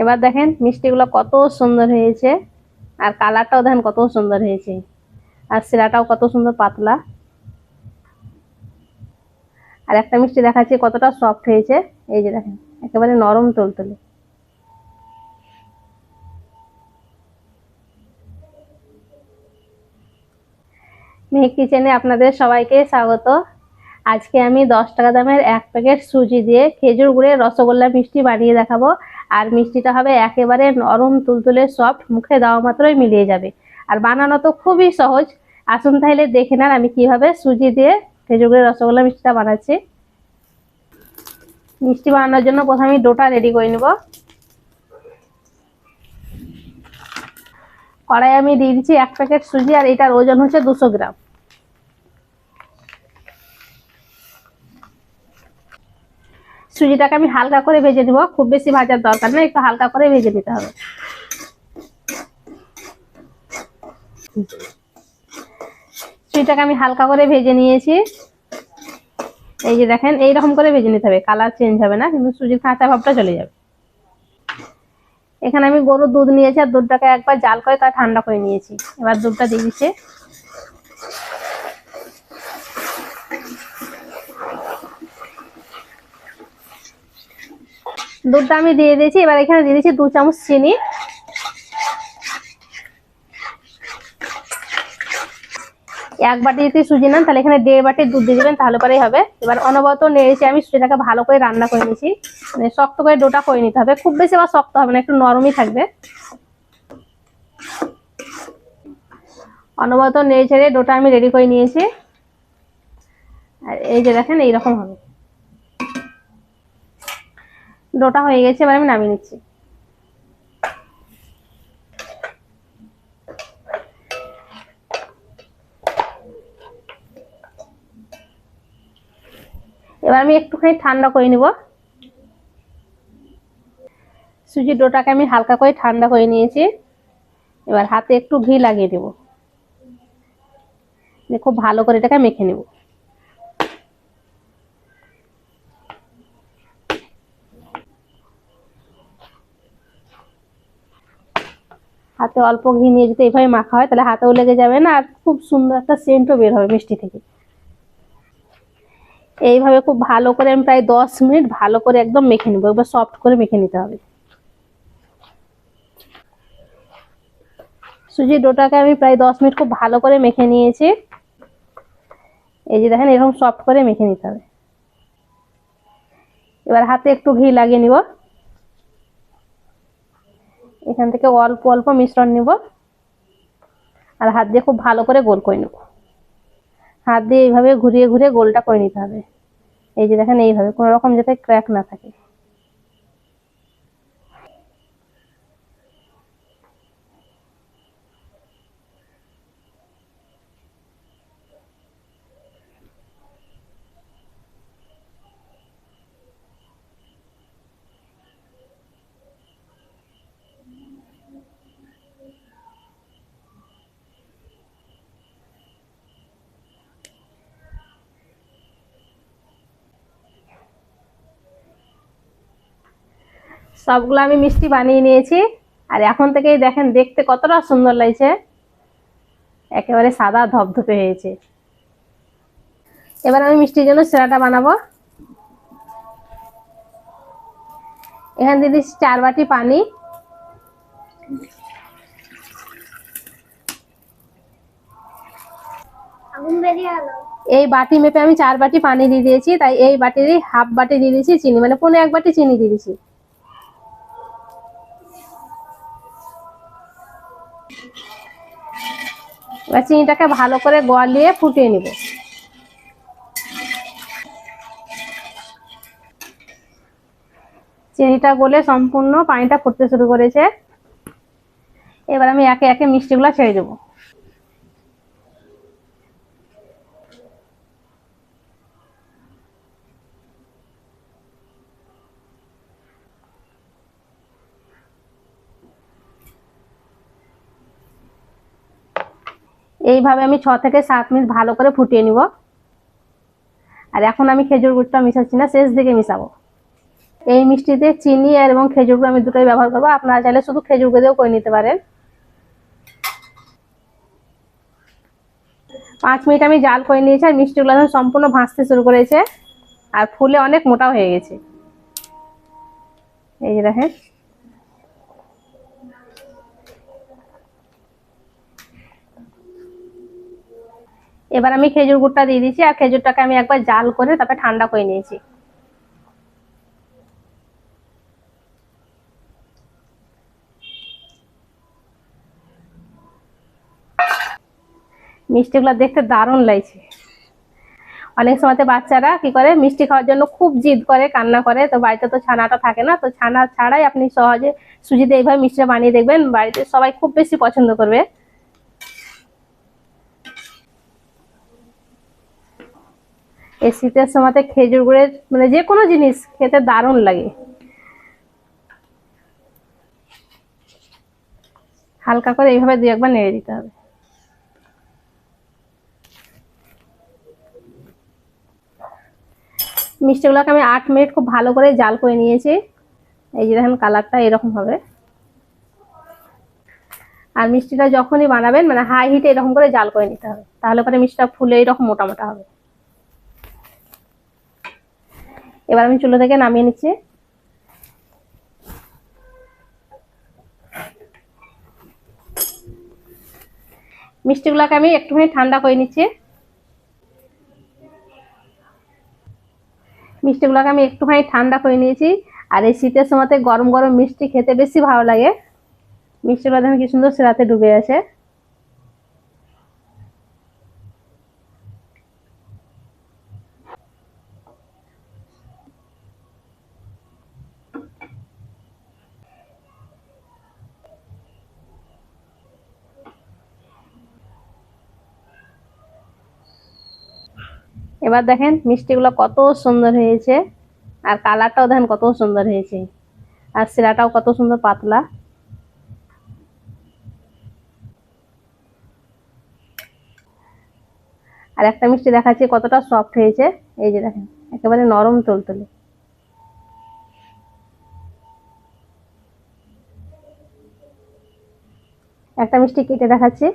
এবার দেখেন মিষ্টিগুলো কত সুন্দর হয়েছে, আর কালারটাও দেখেন কত সুন্দর হয়েছে, আর শিরাটাও কত সুন্দর পাতলা। আর একটা মিষ্টি দেখাচ্ছি কতটা সফট হয়েছে, এই যে দেখেন, একেবারে নরম তুলতুলে। মেহেক কিচেনে আপনাদের সবাইকে স্বাগত। আজকে আমি দশ টাকা দামের এক প্যাকেট সুজি দিয়ে খেজুর গুড়ের রসগোল্লা মিষ্টি বানিয়ে দেখাবো। আর মিষ্টিটা হবে একেবারে নরম তুলতুলে সফট মুখে দেওয়া মাত্রই মিলিয়ে যাবে। আর বানানো তো খুবই সহজ। আসুন তাহলে দেখে নেন আমি কীভাবে সুজি দিয়ে খেজুর গুড়ের রসগোল্লা মিষ্টিটা বানাচ্ছি। মিষ্টি বানানোর জন্য প্রথমে ডোটা রেডি করে নেব। কড়াই আমি দিয়ে দিচ্ছি এক প্যাকেট সুজি আর এটার ওজন হচ্ছে দুশো গ্রাম। সুজিটাকে আমি হালকা করে ভেজে নিব। খুব বেশি ভাজার দরকার নেই, একটু হালকা করে ভেজে নিতে হবে। সুজিটাকে আমি হালকা করে ভেজে নিয়েছি। এই যে দেখেন, এইরকম করে ভেজে নিতে হবে, কালার চেঞ্জ হবে না, কিন্তু সুজির কাঁচা ভাবটা চলে যাবে। এখানে আমি গরুর দুধ নিয়েছি, আর দুধটাকে একবার জাল করে তার ঠান্ডা করে নিয়েছি। এবার দুধটা দিয়ে দিচ্ছি। দুধটা আমি দিয়ে দিয়েছি, এবার এখানে দিয়ে দিচ্ছি দু চামচ চিনি। এক বাটি যদি সুজি নেন, তাহলে এখানে দেড় বাটি দুধ দিয়ে দেবেন, তাহলে পরেই হবে। এবার অনবরত নেড়েছি আমি সুজিটাকে ভালো করে রান্না করে নিয়েছি। মানে শক্ত করে ডোটা করে নিতে হবে। খুব বেশি আবার শক্ত হবে না, একটু নরমই থাকবে। অনবরত নেড়ে ছেড়ে ডোটা আমি রেডি করে নিয়েছি। আর এই যে দেখেন, এইরকম হবে। ডোটা হয়ে গেছে, এবার আমি নামিয়ে নিচ্ছি। এবার আমি একটুখানি ঠান্ডা করে নিব। সুজির ডোটাকে আমি হালকা করে ঠান্ডা করে নিয়েছি। এবার হাতে একটু ঘি লাগিয়ে দেব। খুব ভালো করে এটাকে মেখে নেব। হাতে অল্প ঘি নিয়ে যদি এভাবে মাখা হয়, তাহলে হাতেও লেগে যাবে না আর খুব সুন্দর একটা সেন্টও বের হবে মিষ্টি থেকে। এইভাবে খুব ভালো করে আমি প্রায় দশ মিনিট ভালো করে একদম মেখে নেব, একবার সফট করে মেখে নিতে হবে। সুজি ডোটাকে আমি প্রায় দশ মিনিট খুব ভালো করে মেখে নিয়েছি। এই যে দেখেন, এরকম সফট করে মেখে নিতে হবে। এবার হাতে একটু ঘি লাগিয়ে নিব। এখান থেকে অল্প অল্প মিশ্রণ নিব। আর হাত দিয়ে খুব ভালো করে গোল করে নেব। হাত দিয়ে এইভাবে ঘুরিয়ে ঘুরিয়ে গোলটা করে নিতে হবে। এই যে দেখেন এইভাবে, কোনো রকম যাতে ক্র্যাক না থাকে। সবগুলো আমি মিষ্টি বানিয়ে নিয়েছি। আর এখন থেকেই দেখেন দেখতে কতটা সুন্দর লাগছে। একেবারে সাদা ধপধপে হয়েছে। এবার আমি মিষ্টির জন্য সেরাটা বানাবো। এখানে দিয়ে দিচ্ছি চার বাটি পানি। এই বাটি মেপে আমি চার বাটি পানি দিয়ে দিয়েছি। তাই এই বাটিরই হাফ বাটি দিয়ে দিয়েছি চিনি মানে পনেরো এক বাটি চিনি দিয়ে দিয়েছি। এবার চিনিটাকে ভালো করে গলিয়ে ফুটিয়ে নিব। চিনিটা গলে সম্পূর্ণ পানিটা ফুটতে শুরু করেছে। এবার আমি একে একে মিষ্টিগুলো ছেড়ে দেবো। এইভাবে আমি ছ থেকে সাত মিনিট ভালো করে ফুটিয়ে নিব। আর এখন আমি খেজুর গুড়টা মিশাচ্ছি না, শেষ দিকে মিশাবো। এই মিষ্টিতে চিনি আর এবং খেজুর গুঁড়ো আমি দুটোই ব্যবহার করব। আপনারা চাইলে শুধু খেজুর গুঁড়ো করে নিতে পারেন। পাঁচ মিনিট আমি জাল করে নিয়েছি আর মিষ্টিগুলো এখন সম্পূর্ণ ভাসতে শুরু করেছে। আর ফুলে অনেক মোটা হয়ে গেছে। এই যে দেখেন। এবার আমি খেজুর গুড়টা দিয়ে দিয়েছি, আর খেজুরটাকে আমি একবার জাল করে তারপরে ঠান্ডা করে নিয়েছি। মিষ্টিগুলো দেখতে দারুণ লাগছে। অনেক সময়তে বাচ্চারা কি করে, মিষ্টি খাওয়ার জন্য খুব জিদ করে, কান্না করে। তো বাড়িতে তো ছানাটা থাকে না, তো ছানা ছাড়াই আপনি সহজে সুজিতে এইভাবে মিষ্টিটা বানিয়ে দেখবেন। বাড়িতে সবাই খুব বেশি পছন্দ করবে। এই শীতের সময়তে খেজুর গুড়ের মানে যে কোনো জিনিস খেতে দারুণ লাগে। হালকা করে এইভাবে দু একবার নেড়ে দিতে হবে। মিষ্টিগুলোকে আমি আট মিনিট খুব ভালো করে জাল করে নিয়েছি। এই যে দেখেন কালারটা এরকম হবে। আর মিষ্টিটা যখনই বানাবেন মানে হাই হিটে এরকম করে জাল করে নিতে হবে। তাহলে পরে মিষ্টিটা ফুলে এরকম মোটা মোটা হবে। এবার আমি চুলো থেকে নামিয়ে নিচ্ছি। মিষ্টিগুলোকে আমি একটুখানি ঠান্ডা করে নিচ্ছি। মিষ্টিগুলোকে আমি একটুখানি ঠান্ডা করে নিয়েছি। আর এই শীতের সময়তে গরম গরম মিষ্টি খেতে বেশি ভালো লাগে। মিষ্টিগুলো দেখেন কি সুন্দর সেরাতে ডুবে আছে। এবার দেখেন মিষ্টিগুলো কত সুন্দর হয়েছে। আর কালারটাও দেখেন কত সুন্দর হয়েছে। আর শিরাটাও কত সুন্দর পাতলা। আর একটা মিষ্টি দেখাচ্ছি, কতটা সফট হয়েছে। এই যে দেখেন, একেবারে নরম তুলতুলে। একটা মিষ্টি কেটে দেখাচ্ছি।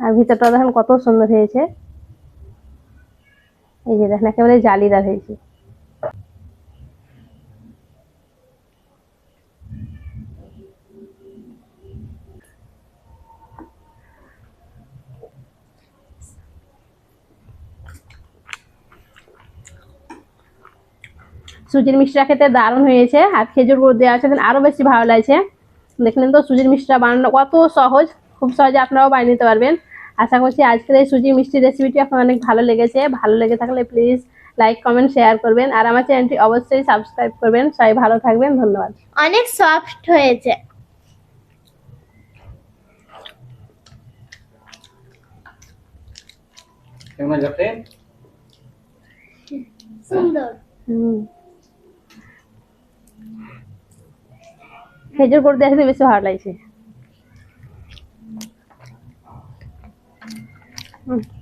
আর ভিতরটা দেখেন কত সুন্দর হয়েছে। এই যে দেখেন, একেবারে জালিদার হয়েছে। সুজির মিষ্টিটা খেতে দারুণ হয়েছে, আর খেজুর গুড় দেওয়া আছে আরও বেশি ভালো লাগছে। দেখলেন তো সুজির মিষ্টিটা বানানো কত সহজ, খুব সহজে আপনারাও বানিয়ে নিতে পারবেন। আশা করছি আজকের এই সুজি মিষ্টি রেসিপিটি আপনার অনেক ভালো লেগেছে। ভালো লেগে থাকলে প্লিজ লাইক কমেন্ট শেয়ার করবেন। আর আমার চ্যানেলটি অবশ্যই সাবস্ক্রাইব করবেন। সবাই ভালো থাকবেন। ধন্যবাদ। অনেক সফট হয়েছে। সুন্দর। খেজুর গুড় দেখতে বেশি ভালো লাগছে। Mm.